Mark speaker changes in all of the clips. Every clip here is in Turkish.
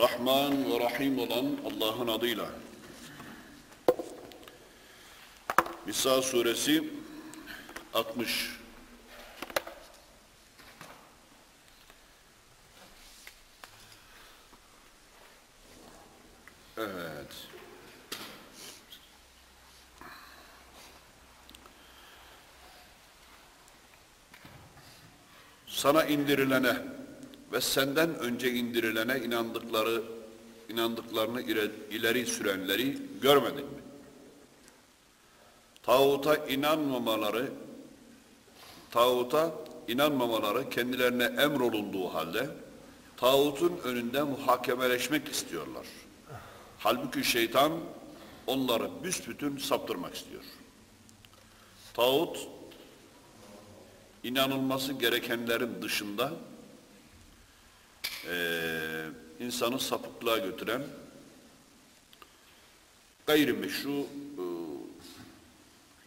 Speaker 1: Rahman ve Rahim olan Allah'ın adıyla. Nisa suresi 60. Evet. Sana indirilene ve senden önce indirilene inandıkları inandıklarını ileri sürenleri görmedin mi? Tağuta inanmamaları tağuta inanmamaları kendilerine emrolunduğu halde tağutun önünde muhakemeleşmek istiyorlar. Halbuki şeytan onları büsbütün saptırmak istiyor. Tağut inanılması gerekenlerin dışında insanı sapıklığa götüren gayrimeşru e,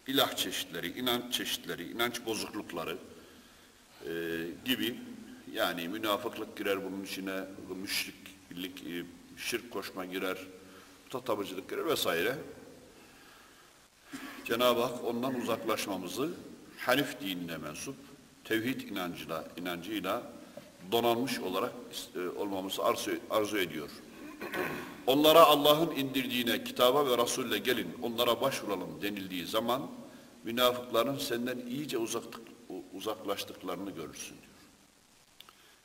Speaker 1: ilah çeşitleri, inanç çeşitleri, inanç bozuklukları e, gibi yani münafıklık girer bunun içine, müşriklik, e, şirk koşma girer, tatabıcılık girer vesaire. Cenab-ı Hak ondan uzaklaşmamızı Hanif dinine mensup, tevhid inancıyla, inancıyla donanmış olarak e, olmamızı arzu, arzu ediyor. Onlara Allah'ın indirdiğine, kitaba ve Resul'le gelin, onlara başvuralım denildiği zaman münafıkların senden iyice uzaklaştıklarını görürsün diyor.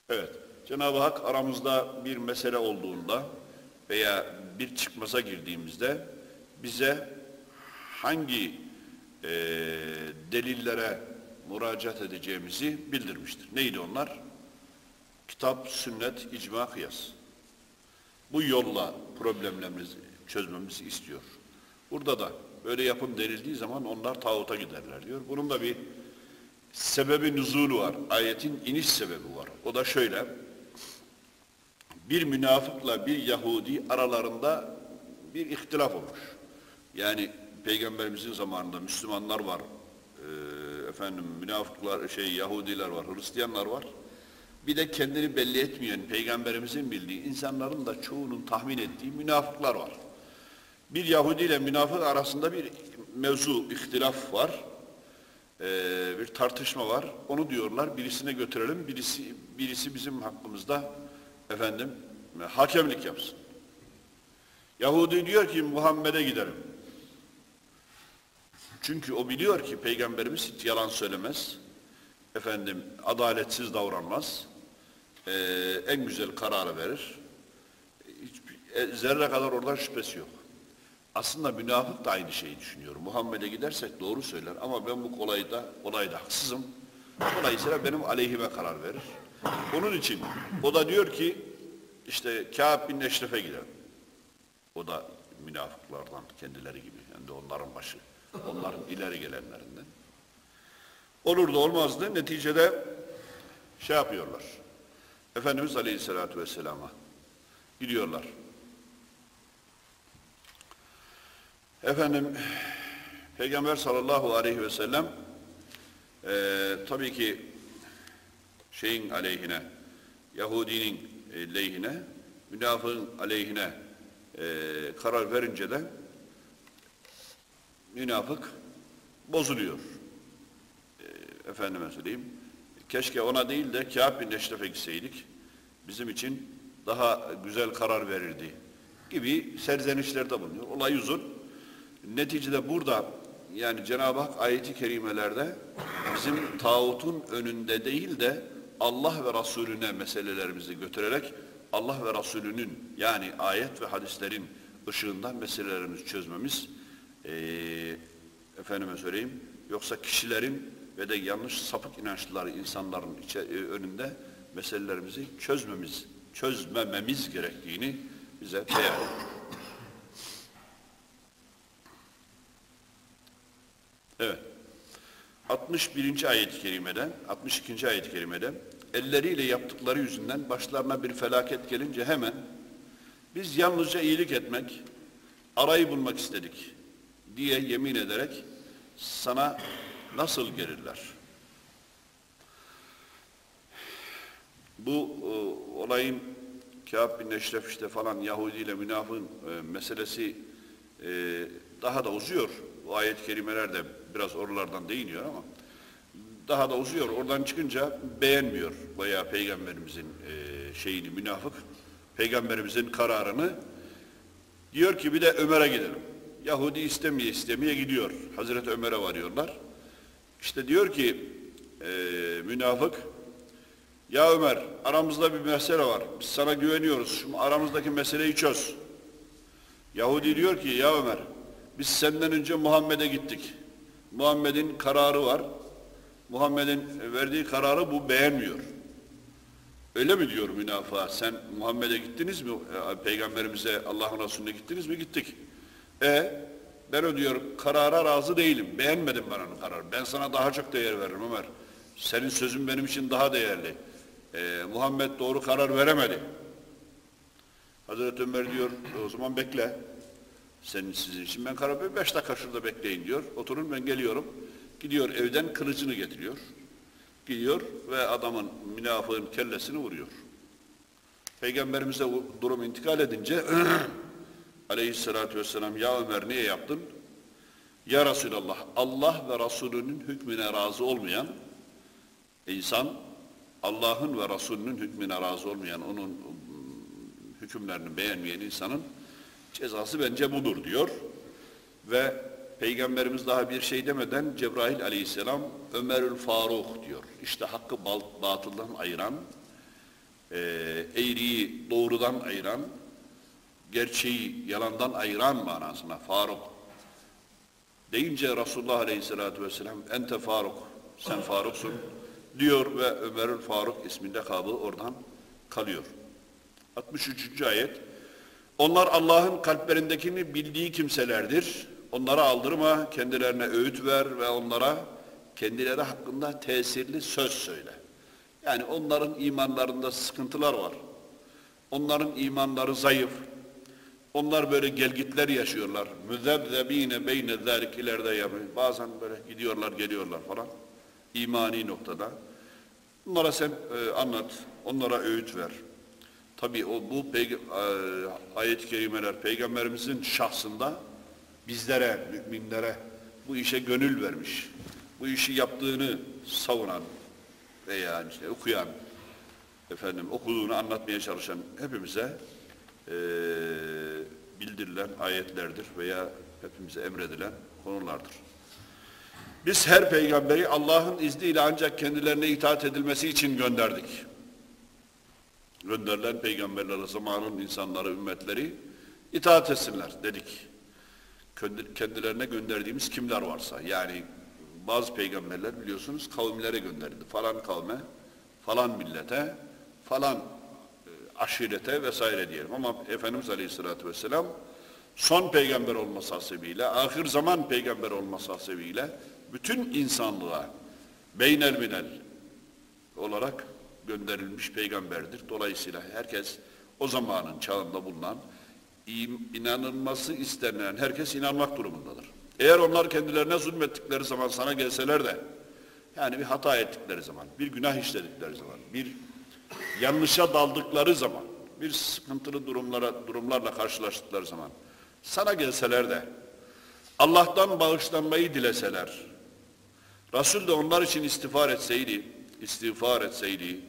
Speaker 1: Evet, Cenab-ı Hak aramızda bir mesele olduğunda veya bir çıkmaza girdiğimizde bize hangi e, delillere müracaat edeceğimizi bildirmiştir. Neydi onlar? Kitap, sünnet, icma, kıyas. Bu yolla problemlerimizi çözmemizi istiyor. Burada da böyle yapın denildiği zaman onlar tağuta giderler diyor. Bunun da bir sebebi nüzulu var. Ayetin iniş sebebi var. O da şöyle. Bir münafıkla bir Yahudi aralarında bir ihtilaf olmuş. Yani Peygamberimizin zamanında Müslümanlar var, e, efendim münafıklar, şey Yahudiler var, Hristiyanlar var. Bir de kendini belli etmeyen, Peygamberimizin bildiği, insanların da çoğunun tahmin ettiği münafıklar var. Bir Yahudi ile münafık arasında bir mevzu, ihtilaf var. Ee, bir tartışma var. Onu diyorlar, birisine götürelim, birisi birisi bizim hakkımızda efendim hakemlik yapsın. Yahudi diyor ki Muhammed'e gidelim. Çünkü o biliyor ki Peygamberimiz hiç yalan söylemez. Efendim adaletsiz davranmaz. Ee, en güzel kararı verir. Hiç, e, zerre kadar oradan şüphesi yok. Aslında münafık da aynı şeyi düşünüyor. Muhammed'e gidersek doğru söyler ama ben bu kolayda, olayda haksızım. Dolayısıyla benim aleyhime karar verir. Onun için o da diyor ki işte Kâb bin Eşref'e gidelim. O da münafıklardan kendileri gibi. Yani de onların başı. Onların ileri gelenlerinden. Olur da olmazdı. Neticede şey yapıyorlar. Efendimiz Aleyhisselatü Vesselam'a gidiyorlar. Efendim Peygamber sallallahu aleyhi ve sellem e, tabii ki şeyin aleyhine Yahudinin e, lehine münafığın aleyhine e, karar verince de münafık bozuluyor. Efendime söyleyeyim. Keşke ona değil de Kâb bin Eşref'e gitseydik. Bizim için daha güzel karar verirdi. Gibi serzenişlerde bulunuyor. Olay uzun. Neticede burada yani Cenab-ı Hak ayeti kerimelerde bizim tağutun önünde değil de Allah ve Resulüne meselelerimizi götürerek Allah ve Resulünün yani ayet ve hadislerin ışığından meselelerimizi çözmemiz e, efendime söyleyeyim yoksa kişilerin ve de yanlış sapık inançlıları insanların içe, e, önünde meselelerimizi çözmemiz çözmememiz gerektiğini bize beyan ediyor. Evet. 61. ayet-i kerimede, 62. ayet-i kerimede elleriyle yaptıkları yüzünden başlarına bir felaket gelince hemen biz yalnızca iyilik etmek, arayı bulmak istedik diye yemin ederek sana nasıl gelirler? Bu e, olayın Kâb bin Eşref işte falan Yahudi ile münafığın e, meselesi e, daha da uzuyor. Bu ayet-i kerimeler de biraz oralardan değiniyor ama daha da uzuyor. Oradan çıkınca beğenmiyor veya peygamberimizin e, şeyini münafık. Peygamberimizin kararını diyor ki bir de Ömer'e gidelim. Yahudi istemeye istemeye gidiyor. Hazreti Ömer'e varıyorlar. İşte diyor ki e, münafık ya Ömer aramızda bir mesele var. Biz sana güveniyoruz. Şu aramızdaki meseleyi çöz. Yahudi diyor ki ya Ömer biz senden önce Muhammed'e gittik. Muhammed'in kararı var. Muhammed'in verdiği kararı bu beğenmiyor. Öyle mi diyor münafığa? Sen Muhammed'e gittiniz mi? E, Peygamberimize, Allah'ın Resulüne gittiniz mi? Gittik. E ben o karara razı değilim. Beğenmedim ben onun kararı. Ben sana daha çok değer veririm Ömer. Senin sözün benim için daha değerli. E, Muhammed doğru karar veremedi. Hazreti Ömer diyor o zaman bekle. Senin sizin için ben karar. Beş dakika şurada bekleyin diyor. Oturun ben geliyorum. Gidiyor evden kılıcını getiriyor. Gidiyor ve adamın münafığın kellesini vuruyor. Peygamberimize durum intikal edince aleyhissalatü vesselam ya Ömer niye yaptın? Ya Resulallah Allah ve Resulünün hükmüne razı olmayan insan Allah'ın ve Resulünün hükmüne razı olmayan onun hükümlerini beğenmeyen insanın cezası bence budur diyor. Ve Peygamberimiz daha bir şey demeden Cebrail aleyhisselam Ömerül Faruk diyor. İşte hakkı batıldan ayıran, eğriyi doğrudan ayıran, gerçeği yalandan ayıran manasına Faruk. Deyince Resulullah aleyhisselatü vesselam ente Faruk, sen Faruksun diyor ve Ömerül Faruk isminde kabı oradan kalıyor. 63. ayet Onlar Allah'ın kalplerindekini bildiği kimselerdir. Onlara aldırma, kendilerine öğüt ver ve onlara kendileri hakkında tesirli söz söyle. Yani onların imanlarında sıkıntılar var. Onların imanları zayıf. Onlar böyle gelgitler yaşıyorlar. Müzebzebine beyne zâlik ileride yapıyor. Bazen böyle gidiyorlar geliyorlar falan. İmani noktada. Onlara sen e, anlat, onlara öğüt ver. Tabi o bu e, ayet-i kerimeler peygamberimizin şahsında bizlere, müminlere bu işe gönül vermiş. Bu işi yaptığını savunan veya işte okuyan, efendim okuduğunu anlatmaya çalışan hepimize e, bildirilen ayetlerdir veya hepimize emredilen konulardır. Biz her peygamberi Allah'ın izniyle ancak kendilerine itaat edilmesi için gönderdik. Gönderilen peygamberlere zamanın insanları, ümmetleri itaat etsinler dedik. Kendilerine gönderdiğimiz kimler varsa yani bazı peygamberler biliyorsunuz kavimlere gönderildi. Falan kavme, falan millete, falan aşirete vesaire diyelim. Ama Efendimiz Aleyhisselatü Vesselam son peygamber olması hasebiyle, ahir zaman peygamber olması hasebiyle bütün insanlığa beynel minel olarak gönderilmiş peygamberdir. Dolayısıyla herkes o zamanın çağında bulunan inanılması istenilen herkes inanmak durumundadır. Eğer onlar kendilerine zulmettikleri zaman sana gelseler de yani bir hata ettikleri zaman, bir günah işledikleri zaman, bir yanlışa daldıkları zaman, bir sıkıntılı durumlara durumlarla karşılaştıkları zaman sana gelseler de Allah'tan bağışlanmayı dileseler, Resul de onlar için istiğfar etseydi, istiğfar etseydi,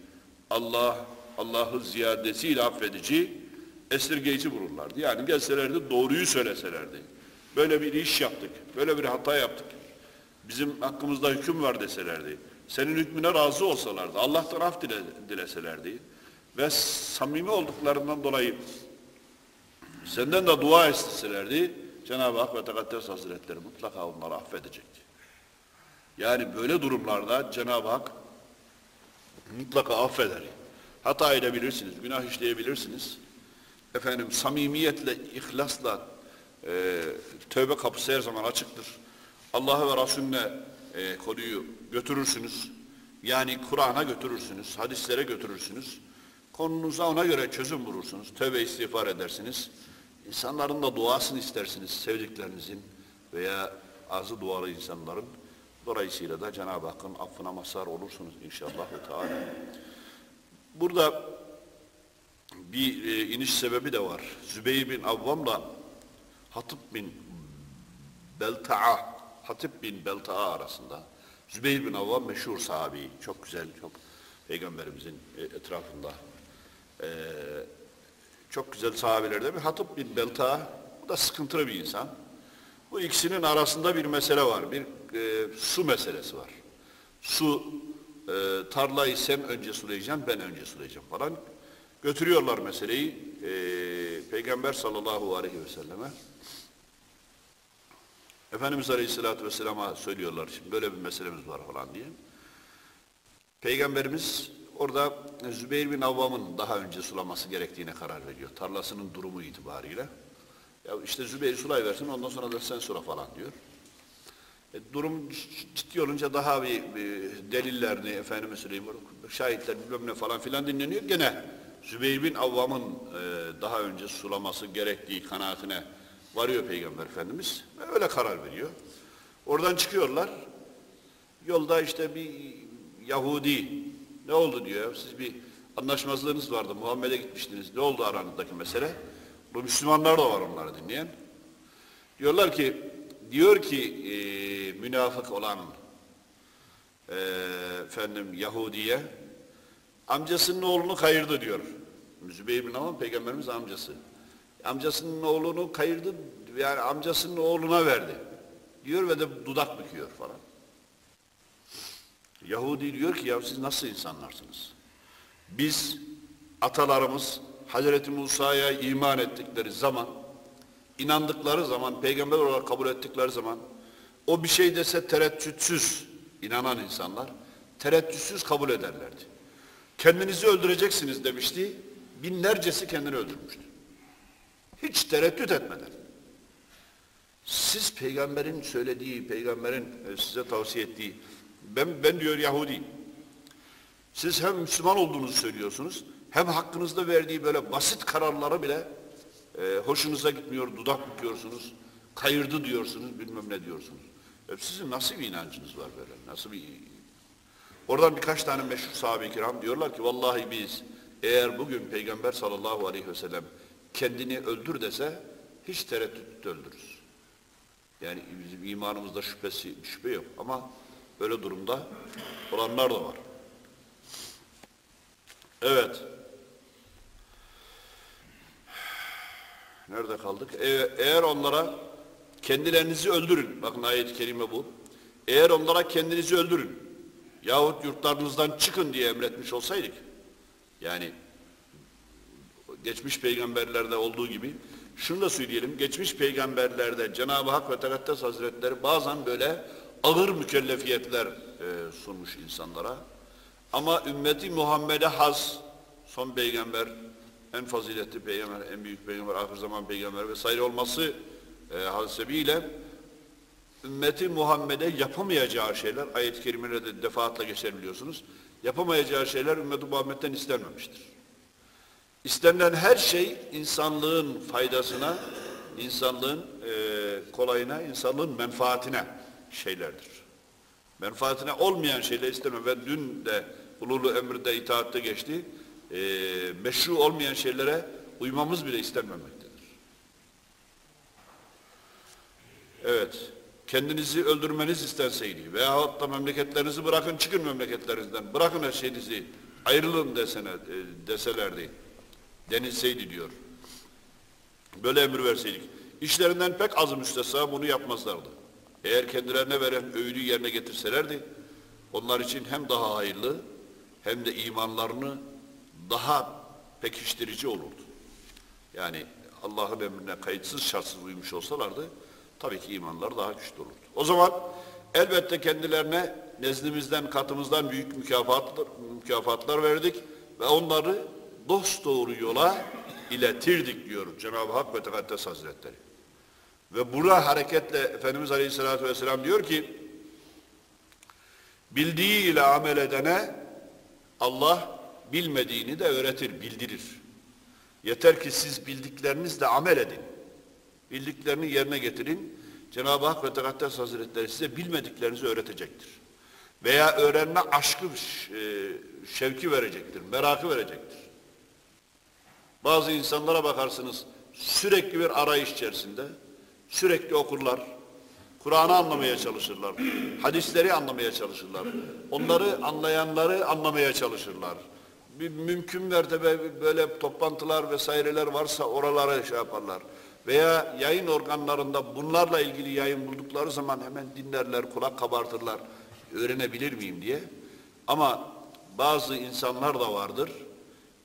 Speaker 1: Allah, Allah'ı ziyadesiyle affedici, esirgeyici bulurlardı. Yani gelselerdi doğruyu söyleselerdi. Böyle bir iş yaptık, böyle bir hata yaptık. Bizim hakkımızda hüküm var deselerdi. Senin hükmüne razı olsalardı, Allah'tan af dile, dileselerdi ve samimi olduklarından dolayı senden de dua isteselerdi, Cenab-ı Hak ve Tekaddes Hazretleri mutlaka onları affedecekti. Yani böyle durumlarda Cenab-ı Hak mutlaka affeder. Hata edebilirsiniz, günah işleyebilirsiniz. Efendim samimiyetle, ihlasla e, tövbe kapısı her zaman açıktır. Allah'a ve Resulüne e, konuyu götürürsünüz. Yani Kur'an'a götürürsünüz, hadislere götürürsünüz. Konunuza ona göre çözüm bulursunuz. Tövbe istiğfar edersiniz. İnsanların da duasını istersiniz sevdiklerinizin veya ağzı dualı insanların. Dolayısıyla da Cenab-ı Hakk'ın affına mazhar olursunuz inşallah. Teala. Burada bir e, iniş sebebi de var. Zübeyir bin Avvam'la Hatip bin Belta'a, Hatip bin Belta'a arasında Zübeyir bin Avvam meşhur sahabi, çok güzel, çok peygamberimizin e, etrafında e, çok güzel sahabelerden bir Hatip bin Belta'a, bu da sıkıntılı bir insan. Bu ikisinin arasında bir mesele var, bir e, su meselesi var. Su, e, tarlayı sen önce sulayacaksın, ben önce sulayacağım falan. Götürüyorlar meseleyi e, Peygamber sallallahu aleyhi ve selleme. Efendimiz Aleyhisselatü Vesselam'a söylüyorlar şimdi böyle bir meselemiz var falan diye. Peygamberimiz orada Zübeyir bin Avvam'ın daha önce sulaması gerektiğine karar veriyor. Tarlasının durumu itibariyle. Ya işte Zübeyir sulay versin ondan sonra da sen sula falan diyor. E, durum ciddi olunca daha bir, bir delillerini efendime söyleyeyim şahitler bilmem ne falan filan dinleniyor. Gene Zübeyir bin Avvam'ın e, daha önce sulaması gerektiği kanaatine varıyor Peygamber Efendimiz. Öyle karar veriyor. Oradan çıkıyorlar. Yolda işte bir Yahudi ne oldu diyor. Siz bir anlaşmazlığınız vardı. Muhammed'e gitmiştiniz. Ne oldu aranızdaki mesele? Bu Müslümanlar da var onları dinleyen. Diyorlar ki diyor ki e, münafık olan e, efendim Yahudi'ye amcasının oğlunu kayırdı diyor. Zübeyir bin Avam peygamberimiz amcası. Amcasının oğlunu kayırdı yani amcasının oğluna verdi. Diyor ve de dudak büküyor falan. Yahudi diyor ki ya siz nasıl insanlarsınız? Biz atalarımız Hazreti Musa'ya iman ettikleri zaman inandıkları zaman, peygamber olarak kabul ettikleri zaman o bir şey dese tereddütsüz inanan insanlar tereddütsüz kabul ederlerdi. Kendinizi öldüreceksiniz demişti. Binlercesi kendini öldürmüştü. Hiç tereddüt etmeden. Siz peygamberin söylediği, peygamberin e, size tavsiye ettiği, ben, ben diyor Yahudi, siz hem Müslüman olduğunuzu söylüyorsunuz, hem hakkınızda verdiği böyle basit kararları bile e, hoşunuza gitmiyor, dudak büküyorsunuz, kayırdı diyorsunuz, bilmem ne diyorsunuz. E, sizin nasıl bir inancınız var böyle, nasıl bir... Oradan birkaç tane meşhur sahabe-i kiram diyorlar ki, vallahi biz eğer bugün Peygamber sallallahu aleyhi ve sellem kendini öldür dese, hiç tereddüt öldürürüz. Yani bizim imanımızda şüphesi, şüphe yok ama böyle durumda olanlar da var. Evet. Nerede kaldık? Eğer, eğer onlara kendilerinizi öldürün. Bakın ayet-i kerime bu. Eğer onlara kendinizi öldürün yahut yurtlarınızdan çıkın diye emretmiş olsaydık yani geçmiş peygamberlerde olduğu gibi şunu da söyleyelim. Geçmiş peygamberlerde Cenab-ı Hak ve Tekaddes Hazretleri bazen böyle ağır mükellefiyetler e, sunmuş insanlara. Ama ümmeti Muhammed'e has son peygamber, en faziletli peygamber, en büyük peygamber, ahir zaman peygamber vesaire olması e, hasebiyle ümmeti Muhammed'e yapamayacağı şeyler, ayet-i kerimelerde defaatle geçer biliyorsunuz, yapamayacağı şeyler ümmeti Muhammed'den istenmemiştir. İstenilen her şey insanlığın faydasına, insanlığın e, kolayına, insanlığın menfaatine şeylerdir. Menfaatine olmayan şeyler isteme. Ben dün de ululu emrinde itaatte geçti. E, meşru olmayan şeylere uymamız bile istenmemektedir. Evet. Kendinizi öldürmeniz istenseydi veyahut da memleketlerinizi bırakın çıkın memleketlerinizden. Bırakın her şeyinizi ayrılın desene, e, deselerdi denilseydi diyor. Böyle emir verseydik. İşlerinden pek az müstesna bunu yapmazlardı. Eğer kendilerine veren öğüdü yerine getirselerdi, onlar için hem daha hayırlı hem de imanlarını daha pekiştirici olurdu. Yani Allah'ın emrine kayıtsız şartsız uymuş olsalardı, tabii ki imanları daha güçlü olurdu. O zaman elbette kendilerine nezdimizden, katımızdan büyük mükafatlar, mükafatlar verdik ve onları dost doğru yola iletirdik diyor Cenab-ı Hak ve Tekaddes Hazretleri. Ve buna hareketle Efendimiz Aleyhisselatü Vesselam diyor ki bildiği ile amel edene Allah bilmediğini de öğretir, bildirir. Yeter ki siz bildiklerinizle amel edin. Bildiklerini yerine getirin. Cenab-ı Hak ve Tekaddes Hazretleri size bilmediklerinizi öğretecektir. Veya öğrenme aşkı, e, şevki verecektir, merakı verecektir. Bazı insanlara bakarsınız sürekli bir arayış içerisinde. Sürekli okurlar. Kur'an'ı anlamaya çalışırlar. Hadisleri anlamaya çalışırlar. Onları anlayanları anlamaya çalışırlar. Bir mümkün mertebe böyle toplantılar vesaireler varsa oralara şey yaparlar. Veya yayın organlarında bunlarla ilgili yayın buldukları zaman hemen dinlerler, kulak kabartırlar. Öğrenebilir miyim diye. Ama bazı insanlar da vardır.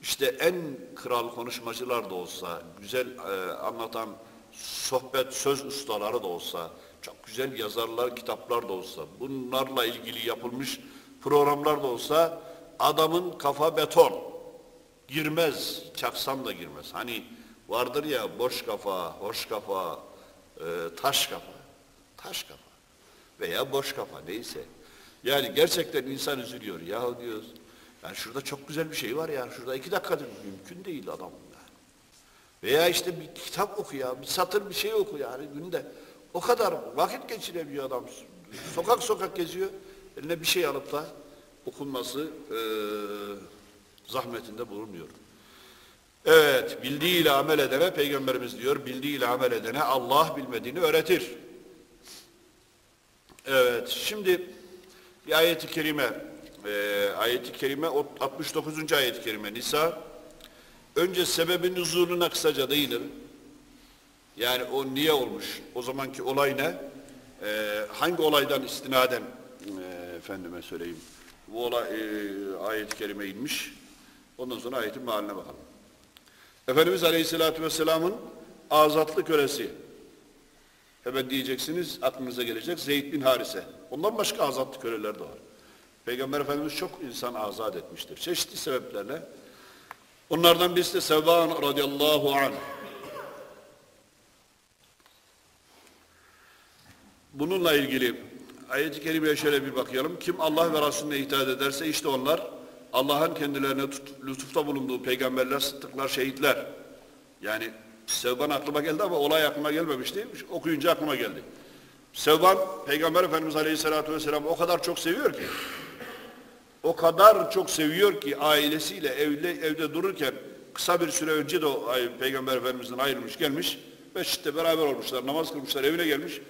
Speaker 1: İşte en kral konuşmacılar da olsa, güzel e, anlatan sohbet, söz ustaları da olsa, çok güzel yazarlar, kitaplar da olsa, bunlarla ilgili yapılmış programlar da olsa, adamın kafa beton. Girmez, çaksan da girmez. Hani vardır ya boş kafa, hoş kafa, e, taş kafa, taş kafa veya boş kafa neyse. Yani gerçekten insan üzülüyor. Ya diyoruz, yani şurada çok güzel bir şey var ya, şurada iki dakikadır mümkün değil adam. Yani. Veya işte bir kitap oku ya, bir satır bir şey oku yani günde. O kadar vakit geçiremiyor adam. Sokak sokak geziyor, eline bir şey alıp da okunması e, zahmetinde bulunmuyor. Evet, bildiğiyle amel edene, Peygamberimiz diyor, bildiğiyle amel edene Allah bilmediğini öğretir. Evet, şimdi bir ayeti kerime, e, ayeti kerime 69. ayet-i kerime Nisa. Önce sebebin nüzuluna kısaca değinelim. Yani o niye olmuş, o zamanki olay ne, e, hangi olaydan istinaden e, efendime söyleyeyim, bu olay, e, ayet-i kerime inmiş. Ondan sonra ayetin mahaline bakalım. Efendimiz Aleyhisselatü Vesselam'ın azatlı kölesi. Hemen diyeceksiniz, aklınıza gelecek Zeyd bin Harise. Ondan başka azatlı köleler de var. Peygamber Efendimiz çok insan azat etmiştir. Çeşitli sebeplerle. Onlardan birisi de Sevban radıyallahu anh. Bununla ilgili ayet-i kerimeye şöyle bir bakayım. Kim Allah ve Resulüne itaat ederse işte onlar Allah'ın kendilerine tut, lütufta bulunduğu peygamberler, sıddıklar, şehitler. Yani Sevban aklıma geldi ama olay aklıma gelmemişti. Okuyunca aklıma geldi. Sevban, Peygamber Efendimiz Aleyhisselatü Vesselam o kadar çok seviyor ki, o kadar çok seviyor ki ailesiyle evde, evde dururken kısa bir süre önce de o Peygamber Efendimiz'den ayrılmış gelmiş, mescitte beraber olmuşlar, namaz kılmışlar, evine gelmiş.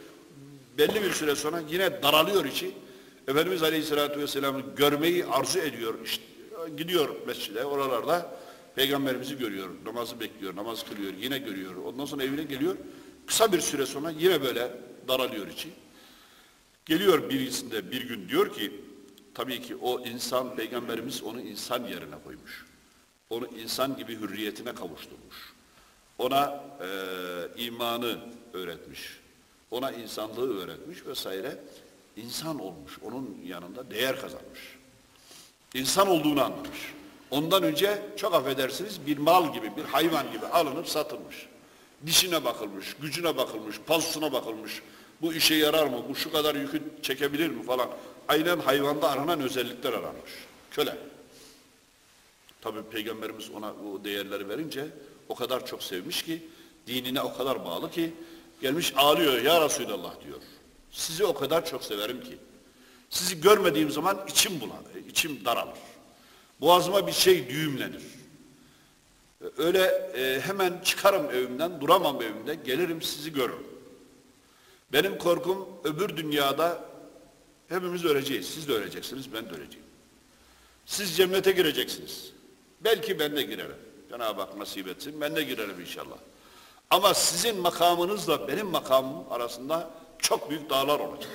Speaker 1: Belli bir süre sonra yine daralıyor içi. Efendimiz Aleyhisselatü Vesselam'ı görmeyi arzu ediyor. İşte, gidiyor mescide, oralarda Peygamberimizi görüyor, namazı bekliyor, namaz kılıyor, yine görüyor. Ondan sonra evine geliyor. Kısa bir süre sonra yine böyle daralıyor içi. Geliyor birisinde bir gün diyor ki, tabii ki o insan, Peygamberimiz onu insan yerine koymuş. Onu insan gibi hürriyetine kavuşturmuş. Ona e, imanı öğretmiş. Ona insanlığı öğretmiş vesaire. İnsan olmuş. Onun yanında değer kazanmış. İnsan olduğunu anlamış. Ondan önce çok affedersiniz bir mal gibi, bir hayvan gibi alınıp satılmış. Dişine bakılmış, gücüne bakılmış, pazusuna bakılmış. Bu işe yarar mı, bu şu kadar yükü çekebilir mi falan. Aynen hayvanda aranan özellikler aranmış. Köle. Tabi Peygamberimiz ona bu değerleri verince o kadar çok sevmiş ki, dinine o kadar bağlı ki, gelmiş ağlıyor ya Resulallah diyor. Sizi o kadar çok severim ki, sizi görmediğim zaman içim bulanır, içim daralır. Boğazıma bir şey düğümlenir. Öyle e, hemen çıkarım evimden, duramam evimde, gelirim sizi görürüm. Benim korkum öbür dünyada hepimiz öleceğiz. Siz de öleceksiniz, ben de öleceğim. Siz cennete gireceksiniz. Belki ben de girerim. Cenab-ı Hak nasip etsin, ben de girerim inşallah. Ama sizin makamınızla benim makamım arasında çok büyük dağlar olacak.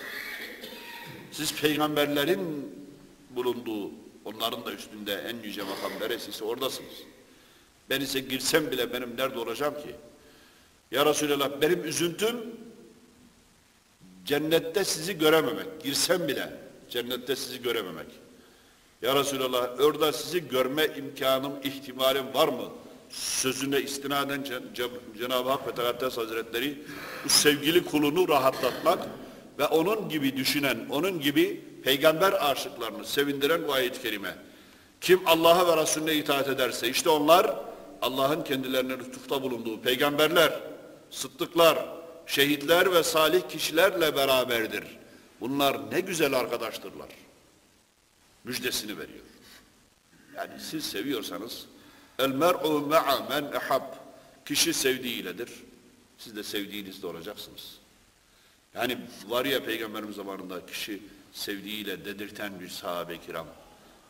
Speaker 1: Siz peygamberlerin bulunduğu Onların da üstünde en yüce makam neresiyse oradasınız. Ben ise girsem bile benim nerede olacağım ki? Ya Resulallah benim üzüntüm cennette sizi görememek. Girsem bile cennette sizi görememek. Ya Resulallah orada sizi görme imkanım, ihtimalim var mı? Sözüne istinaden Cenab-ı Hak ve Tekaddes Hazretleri bu sevgili kulunu rahatlatmak ve onun gibi düşünen, onun gibi peygamber aşıklarını sevindiren bu ayet-i kerime. Kim Allah'a ve Resulüne itaat ederse işte onlar Allah'ın kendilerine lütufta bulunduğu peygamberler, sıddıklar, şehitler ve salih kişilerle beraberdir. Bunlar ne güzel arkadaştırlar. Müjdesini veriyor. Yani siz seviyorsanız El mer'u ma'a men ehab. Kişi sevdiğiyledir. Siz de sevdiğinizde olacaksınız. Yani var ya Peygamberimiz zamanında kişi sevdiğiyle dedirten bir sahabe-i kiram.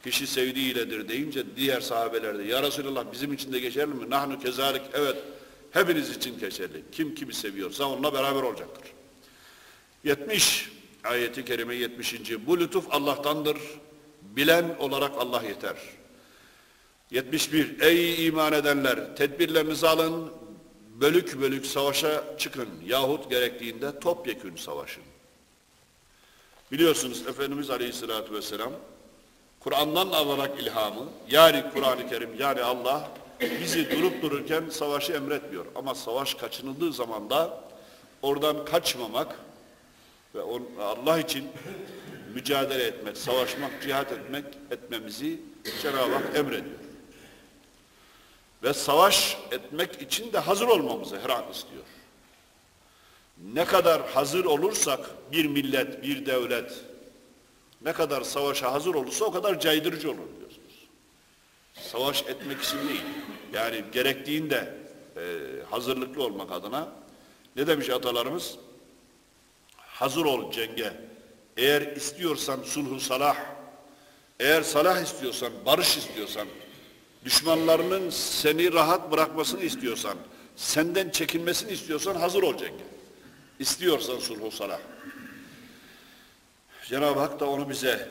Speaker 1: Kişi sevdiğiyledir deyince diğer sahabeler de ya Resulallah bizim için de geçerli mi? Nahnu kezalik evet hepiniz için geçerli. Kim kimi seviyorsa onunla beraber olacaktır. 70 ayeti kerime 70. Bu lütuf Allah'tandır. Bilen olarak Allah yeter. 71. Ey iman edenler tedbirlerinizi alın bölük bölük savaşa çıkın yahut gerektiğinde topyekün savaşın. Biliyorsunuz Efendimiz Aleyhisselatü Vesselam Kur'an'dan alarak ilhamı yani Kur'an-ı Kerim yani Allah bizi durup dururken savaşı emretmiyor. Ama savaş kaçınıldığı zaman da oradan kaçmamak ve Allah için mücadele etmek, savaşmak, cihat etmek etmemizi Cenab-ı Hak emrediyor. Ve savaş etmek için de hazır olmamızı her an istiyor. Ne kadar hazır olursak bir millet, bir devlet ne kadar savaşa hazır olursa o kadar caydırıcı olur diyorsunuz. Savaş etmek için değil. Yani gerektiğinde e, hazırlıklı olmak adına ne demiş atalarımız? Hazır ol cenge. Eğer istiyorsan sulhu salah, eğer salah istiyorsan, barış istiyorsan, düşmanlarının seni rahat bırakmasını istiyorsan, senden çekinmesini istiyorsan hazır ol cenge. İstiyorsan sulhu salah. Cenab-ı Hak da onu bize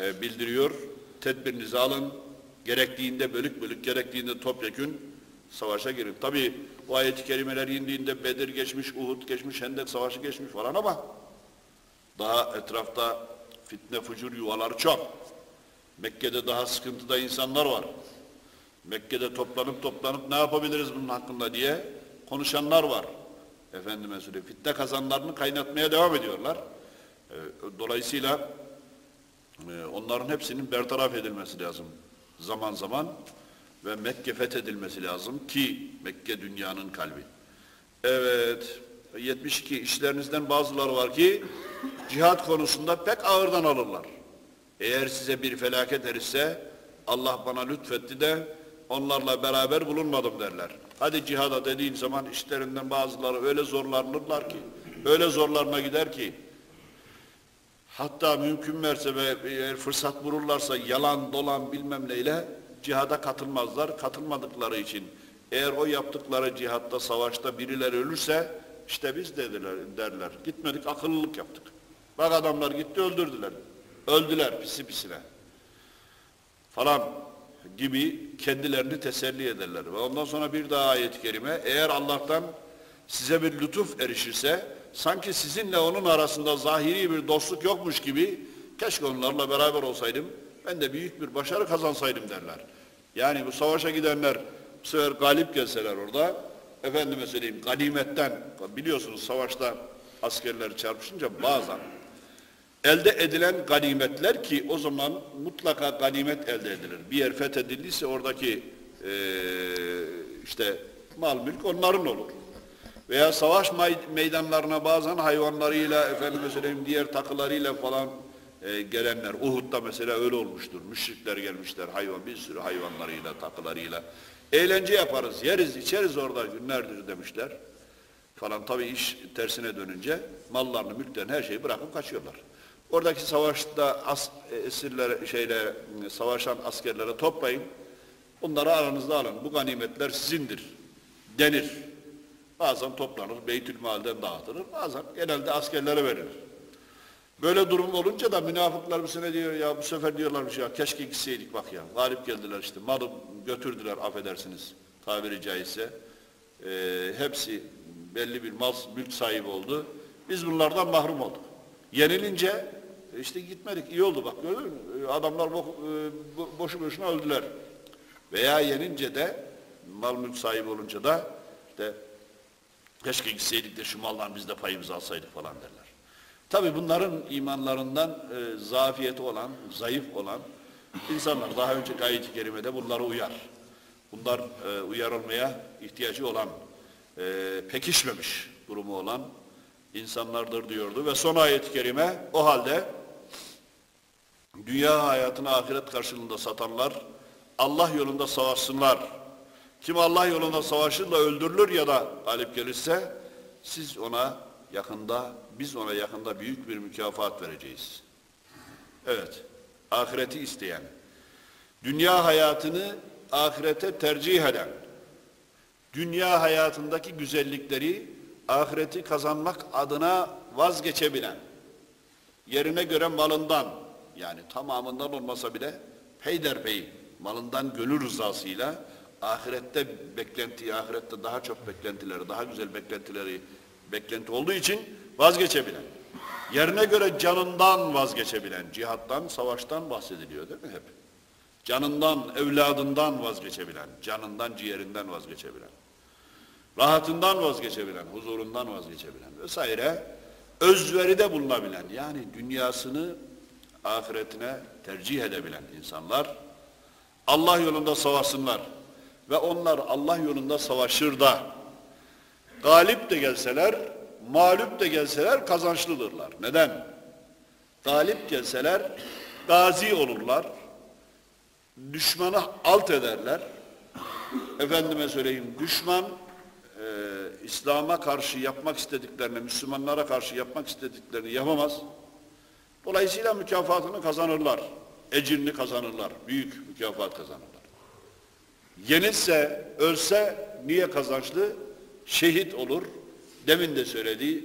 Speaker 1: e, bildiriyor. Tedbirinizi alın. Gerektiğinde bölük bölük, gerektiğinde topyekün savaşa girin. Tabi bu ayet-i kerimeler indiğinde Bedir geçmiş, Uhud geçmiş, Hendek savaşı geçmiş falan ama daha etrafta fitne, fucur yuvaları çok. Mekke'de daha sıkıntıda insanlar var. Mekke'de toplanıp toplanıp ne yapabiliriz bunun hakkında diye konuşanlar var. Efendime söyleyeyim. Fitne kazanlarını kaynatmaya devam ediyorlar. Ee, dolayısıyla e, onların hepsinin bertaraf edilmesi lazım zaman zaman ve Mekke fethedilmesi lazım ki Mekke dünyanın kalbi. Evet, 72 işlerinizden bazıları var ki cihat konusunda pek ağırdan alırlar. Eğer size bir felaket erişse Allah bana lütfetti de onlarla beraber bulunmadım derler. Hadi cihada dediğin zaman işlerinden bazıları öyle zorlanırlar ki, öyle zorlarına gider ki Hatta mümkün mertebe eğer fırsat bulurlarsa yalan dolan bilmem neyle cihada katılmazlar. Katılmadıkları için eğer o yaptıkları cihatta savaşta birileri ölürse işte biz dediler, derler. Gitmedik akıllılık yaptık. Bak adamlar gitti öldürdüler. Öldüler pisi pisine. Falan gibi kendilerini teselli ederler. Ve ondan sonra bir daha ayet-i kerime eğer Allah'tan size bir lütuf erişirse sanki sizinle onun arasında zahiri bir dostluk yokmuş gibi keşke onlarla beraber olsaydım ben de büyük bir başarı kazansaydım derler. Yani bu savaşa gidenler bu sefer galip gelseler orada efendime söyleyeyim ganimetten biliyorsunuz savaşta askerler çarpışınca bazen elde edilen ganimetler ki o zaman mutlaka ganimet elde edilir. Bir yer fethedildiyse oradaki e, işte mal mülk onların olur. Veya savaş meydanlarına bazen hayvanlarıyla, efendime söyleyeyim diğer takılarıyla falan e, gelenler. Uhud'da mesela öyle olmuştur. Müşrikler gelmişler hayvan, bir sürü hayvanlarıyla, takılarıyla. Eğlence yaparız, yeriz, içeriz orada günlerdir demişler. Falan tabii iş tersine dönünce mallarını, mülklerini, her şeyi bırakıp kaçıyorlar. Oradaki savaşta as, esirler, şeyle, savaşan askerlere toplayın. Bunları aranızda alın. Bu ganimetler sizindir denir. Bazen toplanır, Beytül Mal'den dağıtılır, bazen genelde askerlere verilir. Böyle durum olunca da münafıklar bu sene diyor ya bu sefer diyorlarmış ya keşke gitseydik bak ya. Galip geldiler işte malı götürdüler affedersiniz tabiri caizse. Ee, hepsi belli bir mal mülk sahibi oldu. Biz bunlardan mahrum olduk. Yenilince işte gitmedik iyi oldu bak gördün mü? Adamlar bo e, boşu boşuna öldüler. Veya yenince de mal mülk sahibi olunca da işte Keşke gitseydik de şu maldan biz de payımızı alsaydık falan derler. Tabi bunların imanlarından e, zafiyeti olan, zayıf olan insanlar daha önce ayet-i kerimede bunları uyar. Bunlar e, uyarılmaya ihtiyacı olan, e, pekişmemiş durumu olan insanlardır diyordu. Ve son ayet-i kerime o halde dünya hayatını ahiret karşılığında satanlar Allah yolunda savaşsınlar. Kim Allah yolunda savaşır da öldürülür ya da galip gelirse siz ona yakında, biz ona yakında büyük bir mükafat vereceğiz. Evet, ahireti isteyen, dünya hayatını ahirete tercih eden, dünya hayatındaki güzellikleri ahireti kazanmak adına vazgeçebilen, yerine göre malından, yani tamamından olmasa bile peyderpey malından gönül rızasıyla ahirette beklenti, ahirette daha çok beklentileri, daha güzel beklentileri beklenti olduğu için vazgeçebilen. Yerine göre canından vazgeçebilen, cihattan, savaştan bahsediliyor değil mi hep? Canından, evladından vazgeçebilen, canından, ciğerinden vazgeçebilen, rahatından vazgeçebilen, huzurundan vazgeçebilen vesaire özveride bulunabilen yani dünyasını ahiretine tercih edebilen insanlar Allah yolunda savaşsınlar ve onlar Allah yolunda savaşır da galip de gelseler, mağlup de gelseler kazançlıdırlar. Neden? Galip gelseler gazi olurlar, düşmanı alt ederler. Efendime söyleyeyim, düşman e, İslam'a karşı yapmak istediklerini, Müslümanlara karşı yapmak istediklerini yapamaz. Dolayısıyla mükafatını kazanırlar. Ecrini kazanırlar. Büyük mükafat kazanırlar. Yenilse, ölse niye kazançlı? Şehit olur. Demin de söylediği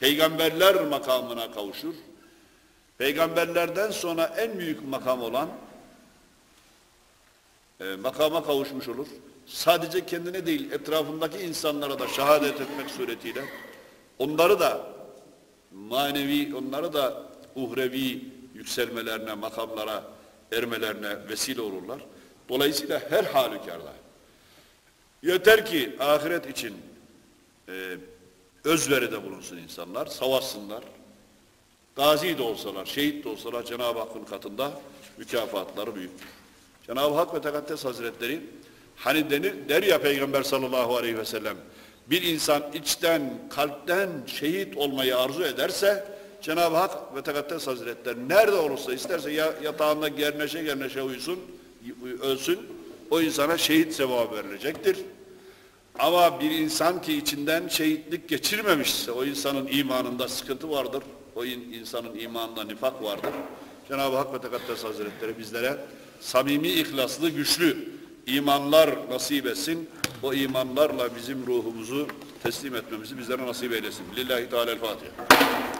Speaker 1: peygamberler makamına kavuşur. Peygamberlerden sonra en büyük makam olan e, makama kavuşmuş olur. Sadece kendine değil etrafındaki insanlara da şehadet etmek suretiyle onları da manevi, onları da uhrevi yükselmelerine, makamlara ermelerine vesile olurlar. Dolayısıyla her halükarda yeter ki ahiret için e, özveride bulunsun insanlar, savaşsınlar. Gazi de olsalar, şehit de olsalar Cenab-ı Hakk'ın katında mükafatları büyüktür. Cenab-ı Hak ve Tekaddes Hazretleri hani denir, der ya Peygamber sallallahu aleyhi ve sellem bir insan içten, kalpten şehit olmayı arzu ederse Cenab-ı Hak ve Tekaddes Hazretleri nerede olursa isterse ya yatağında gerneşe gerneşe uyusun, ölsün o insana şehit sevabı verilecektir. Ama bir insan ki içinden şehitlik geçirmemişse o insanın imanında sıkıntı vardır. O insanın imanında nifak vardır. Cenab-ı Hak ve Tekaddes Hazretleri bizlere samimi, ihlaslı, güçlü imanlar nasip etsin. O imanlarla bizim ruhumuzu teslim etmemizi bizlere nasip eylesin. Lillahi Teala'l-Fatiha.